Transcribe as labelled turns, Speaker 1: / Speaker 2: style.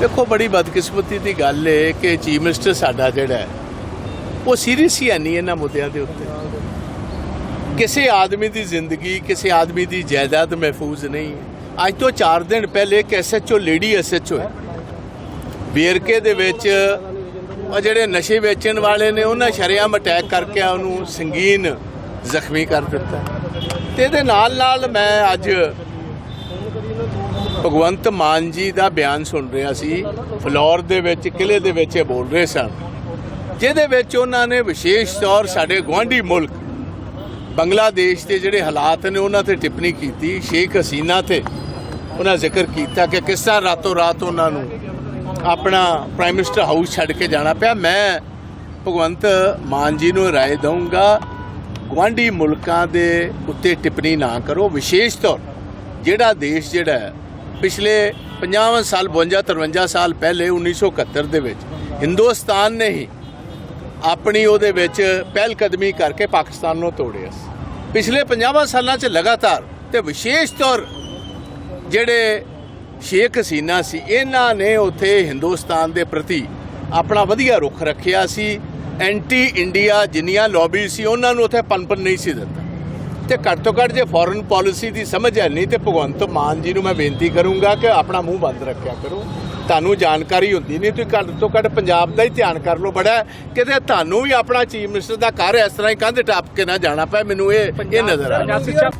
Speaker 1: ਦੇਖੋ, ਬੜੀ ਬਦਕਿਸਮਤੀ ਦੀ ਗੱਲ ਏ ਕਿ ਚੀਫ ਮਿਨਿਸਟਰ ਸਾਡਾ ਜਿਹੜਾ ਉਹ ਸੀਰੀਅਸ ਹੀ ਹੈ ਨਹੀਂ ਇਹਨਾਂ ਮੁੱਦਿਆਂ ਦੇ ਉੱਤੇ। ਕਿਸੇ ਆਦਮੀ ਦੀ ਜ਼ਿੰਦਗੀ, ਕਿਸੇ ਆਦਮੀ ਦੀ ਜਾਇਦਾਦ ਮਹਿਫੂਜ਼ ਨਹੀਂ ਅੱਜ ਤੋਂ 4 ਦਿਨ ਪਹਿਲੇ ਇੱਕ ਐਸਐਚਓ ਲੇਡੀ ਐਸਐਚਓ ਹੈ। ਬੀਅਰਕੇ ਦੇ ਵਿੱਚ ਉਹ ਜਿਹੜੇ ਨਸ਼ੇ ਵੇਚਣ ਵਾਲੇ ਨੇ, ਉਹਨਾਂ ਸ਼ਰੇਆਮ ਅਟੈਕ ਕਰਕੇ ਉਹਨੂੰ ਸੰਗੀਨ ਜ਼ਖਮੀ ਕਰ ਦਿੱਤਾ। ਤੇ ਇਹਦੇ ਨਾਲ ਨਾਲ ਮੈਂ ਅੱਜ ਭਗਵੰਤ ਮਾਨ ਜੀ ਦਾ ਬਿਆਨ ਸੁਣ ਰਿਹਾ ਸੀ। ਫਲੋਰ ਦੇ ਵਿੱਚ ਕਿਲੇ ਦੇ ਵਿੱਚ ਇਹ ਬੋਲ ਰਹੇ ਸਨ। ਜਿਹਦੇ ਵਿੱਚ ਉਹਨਾਂ ਨੇ ਵਿਸ਼ੇਸ਼ ਤੌਰ ਸਾਡੇ ਗੁਆਂਢੀ ਮੁਲਕ, ਬੰਗਲਾਦੇਸ਼ ਦੇ ਜਿਹੜੇ ਹਾਲਾਤ ਨੇ, ਉਹਨਾਂ ਤੇ ਟਿੱਪਣੀ ਕੀਤੀ। ਸ਼ੇਖ ਹਸੀਨਾ ਤੇ ਉਹਨਾਂ ਜ਼ਿਕਰ ਕੀਤਾ ਕਿ ਕਿਸ ਤਰ੍ਹਾਂ ਰਾਤੋਂ ਰਾਤ ਉਹਨਾਂ ਨੂੰ ਆਪਣਾ ਪ੍ਰਾਈਮ ਮਿਨਿਸਟਰ ਹਾਊਸ ਛੱਡ ਕੇ ਜਾਣਾ ਪਿਆ। ਮੈਂ ਭਗਵੰਤ ਮਾਨ ਜੀ ਨੂੰ ਰਾਏ ਦਊਂਗਾ, ਗੁਆਂਢੀ ਮੁਲਕਾਂ ਦੇ ਉੱਤੇ ਟਿੱਪਣੀ ਨਾ ਕਰੋ। ਵਿਸ਼ੇਸ਼ ਤੌਰ ਜਿਹੜਾ ਦੇਸ਼ ਜਿਹੜਾ ਪਿਛਲੇ 50 ਸਾਲ 52 53 ਸਾਲ ਪਹਿਲੇ 1971 ਦੇ ਵਿੱਚ, ਹਿੰਦੁਸਤਾਨ ਨੇ ਹੀ ਆਪਣੀ ਉਹਦੇ ਵਿੱਚ ਪਹਿਲ ਕਦਮੀ ਕਰਕੇ ਪਾਕਿਸਤਾਨ ਨੂੰ ਤੋੜਿਆ ਸੀ। ਪਿਛਲੇ 50 ਸਾਲਾਂ 'ਚ ਲਗਾਤਾਰ ਤੇ ਵਿਸ਼ੇਸ਼ ਤੌਰ ਜਿਹੜੇ ਸ਼ੇਖ ਹਸੀਨਾ ਸੀ, ਇਹਨਾਂ ਨੇ ਉੱਥੇ ਹਿੰਦੁਸਤਾਨ ਦੇ ਪ੍ਰਤੀ ਆਪਣਾ ਵਧੀਆ ਰੁਖ ਰੱਖਿਆ ਸੀ। ਐਂਟੀ ਇੰਡੀਆ ਜਿੰਨੀਆਂ ਲੌਬੀ ਸੀ, ਉਹਨਾਂ ਨੂੰ ਉੱਥੇ ਪਨਪਨ ਨਹੀਂ ਸੀ ਦਿੱਤਾ। ਤੇ ਘੱਟ ਤੋਂ ਘੱਟ ਜੇ ਫੋਰਨ ਪਾਲਿਸੀ ਦੀ ਸਮਝ ਹੈ ਨਹੀਂ ਤੇ ਭਗਵੰਤ ਮਾਨ ਜੀ ਨੂੰ ਮੈਂ ਬੇਨਤੀ ਕਰੂੰਗਾ ਕਿ ਆਪਣਾ ਮੂੰਹ ਬੰਦ ਰੱਖਿਆ ਕਰੋ। ਤੁਹਾਨੂੰ ਜਾਣਕਾਰੀ ਹੁੰਦੀ ਨਹੀਂ ਤੁਸੀਂ ਘੱਟ ਤੋਂ ਘੱਟ ਪੰਜਾਬ ਦਾ ਹੀ ਧਿਆਨ ਕਰ ਲਓ ਬੜਾ। ਕਿਤੇ ਤੁਹਾਨੂੰ ਵੀ ਆਪਣਾ ਚੀਫ ਮਿਨਿਸਟਰ ਦਾ ਘਰ ਇਸ ਤਰ੍ਹਾਂ ਹੀ ਕੰਧ ਟੱਪ ਕੇ ਨਾ ਜਾਣਾ ਪਏ ਮੈਨੂੰ ਇਹ ਇਹ ਨਜ਼ਰ ਆ। ਰਿਹਾ